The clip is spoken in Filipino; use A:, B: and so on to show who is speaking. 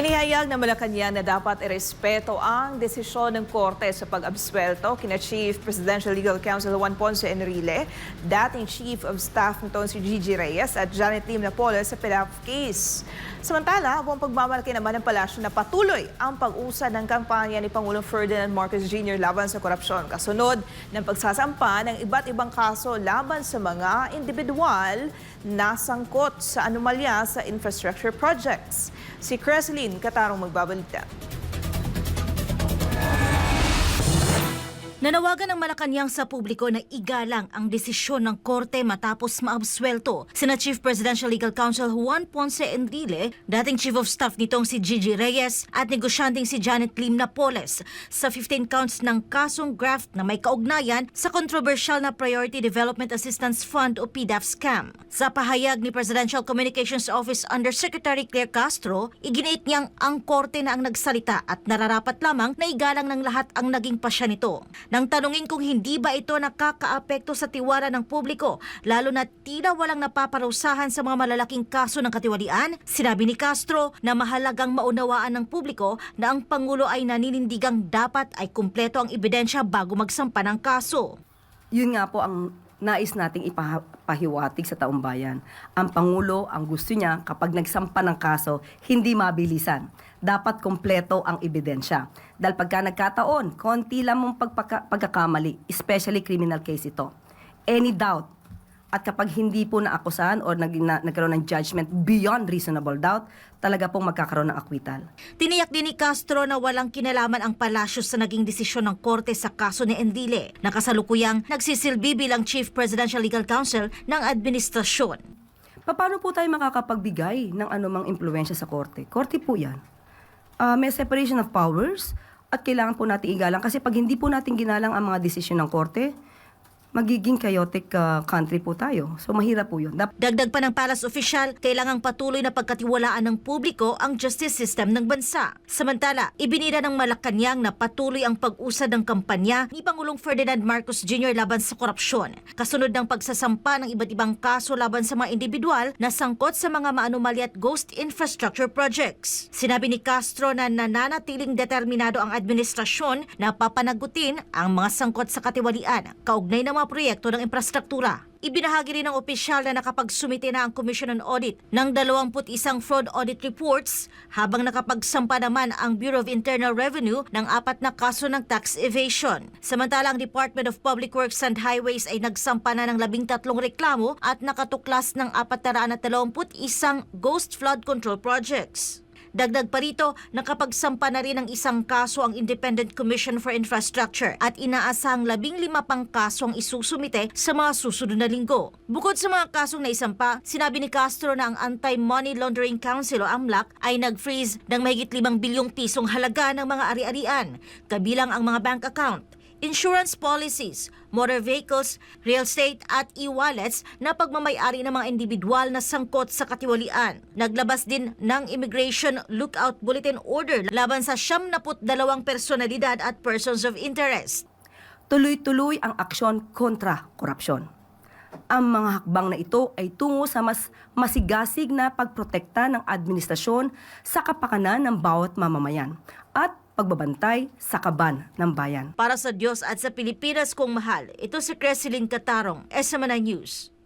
A: Inihayag ng Malacanang na dapat irespeto ang desisyon ng Korte sa pag-absuelto kina Chief Presidential Legal Counsel Juan Ponce Enrile, dating Chief of Staff nitong si Gigi Reyes at Janet Lim Napoles sa PILAF case. Samantala, buong pagmamalaki naman ng palasyo na patuloy ang pag-usad ng kampanya ni Pangulong Ferdinand Marcos Jr. laban sa korupsyon kasunod ng pagsasampa ng iba't ibang kaso laban sa mga individual na sangkot sa anomalya sa infrastructure projects. Si Creslin Katarong magbabalita.
B: Nanawagan ng Malacanang sa publiko na igalang ang desisyon ng korte matapos maabswelto sina Chief Presidential Legal Counsel Juan Ponce Enrile, dating Chief of Staff nitong si Gigi Reyes at negosyanteng si Janet Lim Napoles sa 15 counts ng kasong graft na may kaugnayan sa controversial na Priority Development Assistance Fund o PDAF scam. Sa pahayag ni Presidential Communications Office Undersecretary Claire Castro, iginiit niyang ang korte na ang nagsalita at nararapat lamang na igalang ng lahat ang naging pasya nito. Nang tanungin kung hindi ba ito nakakaapekto sa tiwala ng publiko, lalo na tila walang napaparusahan sa mga malalaking kaso ng katiwalian, sinabi ni Castro na mahalagang maunawaan ng publiko na ang Pangulo ay naninindigang dapat ay kumpleto ang ebidensya bago magsampa ng kaso.
C: yun nga po ang nais nating ipahiwatig sa taong bayan. Ang Pangulo, ang gusto niya, kapag nagsampa ng kaso, hindi mabilisan. Dapat kompleto ang ebidensya. Dahil pagka nagkataon, konti lang mong pagpaka- pagkakamali, especially criminal case ito. Any doubt, at kapag hindi po naakusahan or nag, na, nagkaroon ng judgment beyond reasonable doubt, talaga pong magkakaroon ng akwital.
B: Tiniyak din ni Castro na walang kinalaman ang palasyo sa naging desisyon ng korte sa kaso ni Endile, na kasalukuyang nagsisilbi bilang Chief Presidential Legal Counsel ng administrasyon.
C: Paano po tayo makakapagbigay ng anumang impluensya sa korte? Korte po yan. Ah, may separation of powers at kailangan po natin igalang kasi pag hindi po natin ginalang ang mga desisyon ng korte, magiging chaotic ah, country po tayo. So mahirap po yun. Dap-
B: Dagdag pa ng Palace Official, kailangang patuloy na pagkatiwalaan ng publiko ang justice system ng bansa. Samantala, ibinida ng Malacanang na patuloy ang pag-usad ng kampanya ni Pangulong Ferdinand Marcos Jr. laban sa korupsyon. Kasunod ng pagsasampa ng iba't ibang kaso laban sa mga individual na sangkot sa mga maanumali at ghost infrastructure projects. Sinabi ni Castro na nananatiling determinado ang administrasyon na papanagutin ang mga sangkot sa katiwalian kaugnay ng mga proyekto ng infrastruktura. Ibinahagi rin ng opisyal na nakapagsumite na ang Commission on Audit ng 21 fraud audit reports habang nakapagsampa naman ang Bureau of Internal Revenue ng apat na kaso ng tax evasion. Samantala ang Department of Public Works and Highways ay nagsampa na ng 13 reklamo at nakatuklas ng 421 ghost flood control projects. Dagdag pa rito, nakapagsampa na rin ng isang kaso ang Independent Commission for Infrastructure at inaasahang labing lima pang kaso ang isusumite sa mga susunod na linggo. Bukod sa mga kasong naisampa, sinabi ni Castro na ang Anti-Money Laundering Council o AMLAC ay nag-freeze ng mahigit 5 bilyong pisong halaga ng mga ari-arian, kabilang ang mga bank account insurance policies, motor vehicles, real estate at e-wallets na pagmamayari ng mga individual na sangkot sa katiwalian. Naglabas din ng Immigration Lookout Bulletin Order laban sa 72 personalidad at persons of interest.
C: tuloy-tuloy ang aksyon kontra korupsyon. Ang mga hakbang na ito ay tungo sa mas masigasig na pagprotekta ng administrasyon sa kapakanan ng bawat mamamayan at pagbabantay sa kaban ng bayan.
B: Para sa Diyos at sa Pilipinas kong mahal, ito si Creseline Katarong, SMNI News.